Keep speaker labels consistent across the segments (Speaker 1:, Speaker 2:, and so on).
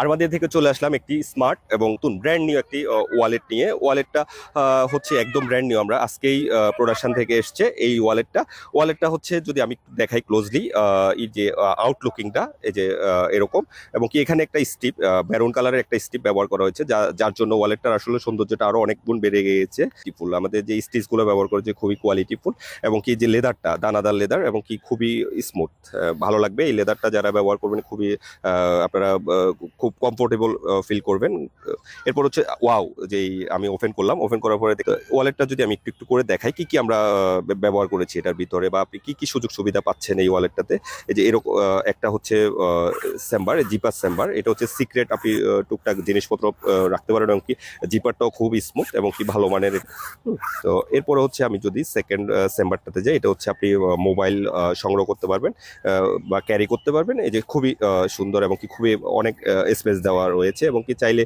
Speaker 1: আরমাদিয়া থেকে চলে আসলাম একটি স্মার্ট এবং নতুন ব্র্যান্ড নিউ একটি ওয়ালেট নিয়ে। ওয়ালেটটা হচ্ছে একদম ব্র্যান্ড নিউ আমরা আজকেই প্রোডাকশন থেকে এসছে এই ওয়ালেটটা ওয়ালেটটা হচ্ছে যদি আমি দেখাই ক্লোজলি এই যে আউটলুকিংটা এই যে এরকম এবং কি এখানে একটা স্টিপ মেরুন কালারের একটা স্টিপ ব্যবহার করা হয়েছে যা যার জন্য ওয়ালেটটার আসলে সৌন্দর্যটা আরও অনেক গুণ বেড়ে গিয়েছে। ফুল আমাদের যে স্টিচগুলো ব্যবহার করেছে খুবই কোয়ালিটিফুল এবং কি যে লেদারটা দানাদার লেদার এবং কি খুবই স্মুথ ভালো লাগবে। এই লেদারটা যারা ব্যবহার করবেন খুবই আপনারা আহ, খুব কমফোর্টেবল ফিল করবেন। এরপর হচ্ছে ওয়াও যেই আমি ওপেন করলাম ওপেন করার পরে ওয়ালেটটা যদি আমি একটু একটু করে দেখাই, কি কি আমরা ব্যবহার করেছি এটার ভিতরে, বা আপনি কি কি সুযোগ সুবিধা পাচ্ছেন এই ওয়ালেটটাতে এই যে এরকম একটা হচ্ছে চেম্বার জিপার চেম্বার এটা হচ্ছে সিক্রেট আপনি টুকটাক জিনিসপত্র রাখতে পারেন এবং কি জিপারটাও খুব স্মুথ এবং কি ভালো মানের। তো এরপরে হচ্ছে আমি যদি সেকেন্ড চেম্বারটাতে যাই, এটা হচ্ছে আপনি মোবাইল সংগ্রহ করতে পারবেন বা ক্যারি করতে পারবেন। এই যে খুবই সুন্দর এবং কি খুবই অনেক স্পেস দেওয়া রয়েছে এবং কি চাইলে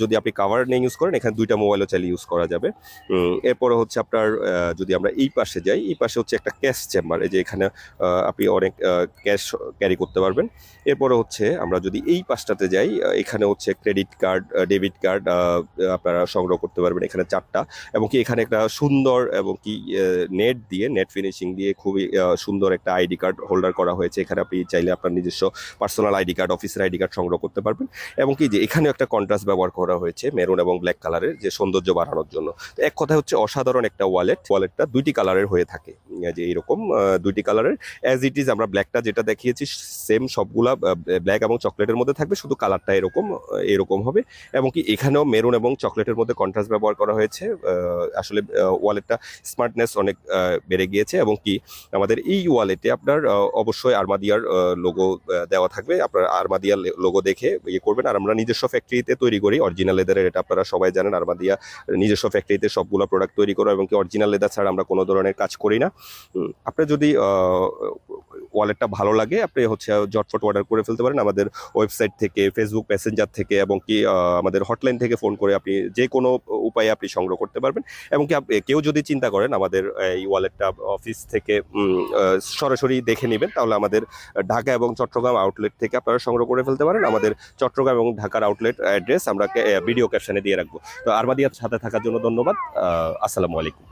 Speaker 1: যদি আপনি কাভার নিয়ে ইউজ করেন, এখানে দুইটা মোবাইলও চাইলে ইউজ করা যাবে। এরপরে হচ্ছে আপনার যদি আমরা এই পাশে যাই, এই পাশে হচ্ছে একটা ক্যাশ চেম্বার এই যে এখানে আপনি অনেক ক্যাশ ক্যারি করতে পারবেন। এরপরে হচ্ছে আমরা যদি এই পাশটাতে যাই এখানে হচ্ছে ক্রেডিট কার্ড ডেবিট কার্ড আপনারা সংগ্রহ করতে পারবেন এখানে চারটা। এবং কি এখানে একটা সুন্দর এবং কি নেট দিয়ে নেট ফিনিশিং দিয়ে খুবই সুন্দর একটা আইডি কার্ড হোল্ডার করা হয়েছে। এখানে আপনি চাইলে আপনার নিজস্ব পার্সোনাল আইডি কার্ড অফিসের আইডি কার্ড সংগ্রহ করতে পারবেন। এবং কি যে এখানেও একটা কন্ট্রাস্ট ব্যবহার করা হয়েছে মেরুন এবং ব্ল্যাক কালারের যে সৌন্দর্য বাড়ানোর জন্য। তো এক কথা হচ্ছে অসাধারণ একটা ওয়ালেট ওয়ালেটটা দুইটি কালারের হয়ে থাকে। যে এরকম আহ, দুইটি কালারের অ্যাজ ইট ইজ আমরা ব্ল্যাকটা যেটা দেখিয়েছি সেম সবগুলা ব্ল্যাক এবং চকলেটের মধ্যে থাকবে। শুধু কালারটা এরকম এরকম হবে। এবং কি এখানেও মেরুন এবং চকলেটের মধ্যে কন্ট্রাস্ট ব্যবহার করা হয়েছে। আসলে ওয়ালেটটা স্মার্টনেস অনেক বেড়ে গিয়েছে এবং কি আমাদের এই ওয়ালেটে আপনার অবশ্যই আর্মাদিয়ার লোগো দেওয়া থাকবে। আপনার আর্মাদিয়ার লোগো দেখে ইয়ে করবেন। আর আমরা নিজস্ব ফ্যাক্টরিতে তৈরি করি। অরিজিনাল লেদারের এটা আপনারা সবাই জানেন। আরমাদিয়া নিজস্ব ফ্যাক্টরিতে সবগুলো প্রোডাক্ট তৈরি করো এবং কি অরিজিনাল লেদার ছাড়া আমরা কোনো ধরনের কাজ করি না। আপনার যদি ওয়ালেটটা ভালো লাগে, আপনি হচ্ছে জটফট অর্ডার করে ফেলতে পারেন। আমাদের ওয়েবসাইট থেকে ফেসবুক প্যাসেঞ্জার থেকে এবং কি আমাদের হটলাইন থেকে ফোন করে আপনি যে কোনো উপায়ে আপনি সংগ্রহ করতে পারবেন। এবং কি কেউ যদি চিন্তা করেন আমাদের এই ওয়ালেটটা অফিস থেকে সরাসরি দেখে নেবেন, তাহলে আমাদের ঢাকা এবং চট্টগ্রাম আউটলেট থেকে আপনারা সংগ্রহ করে ফেলতে পারেন। আমাদের চট্টগ্রাম এবং ঢাকার আউটলেট অ্যাড্রেস আমরা ভিডিও ক্যাপশনে দিয়ে রাখব। তো আরমাদিয়ার সাথে থাকার জন্য ধন্যবাদ। আসসালামু আলাইকুম।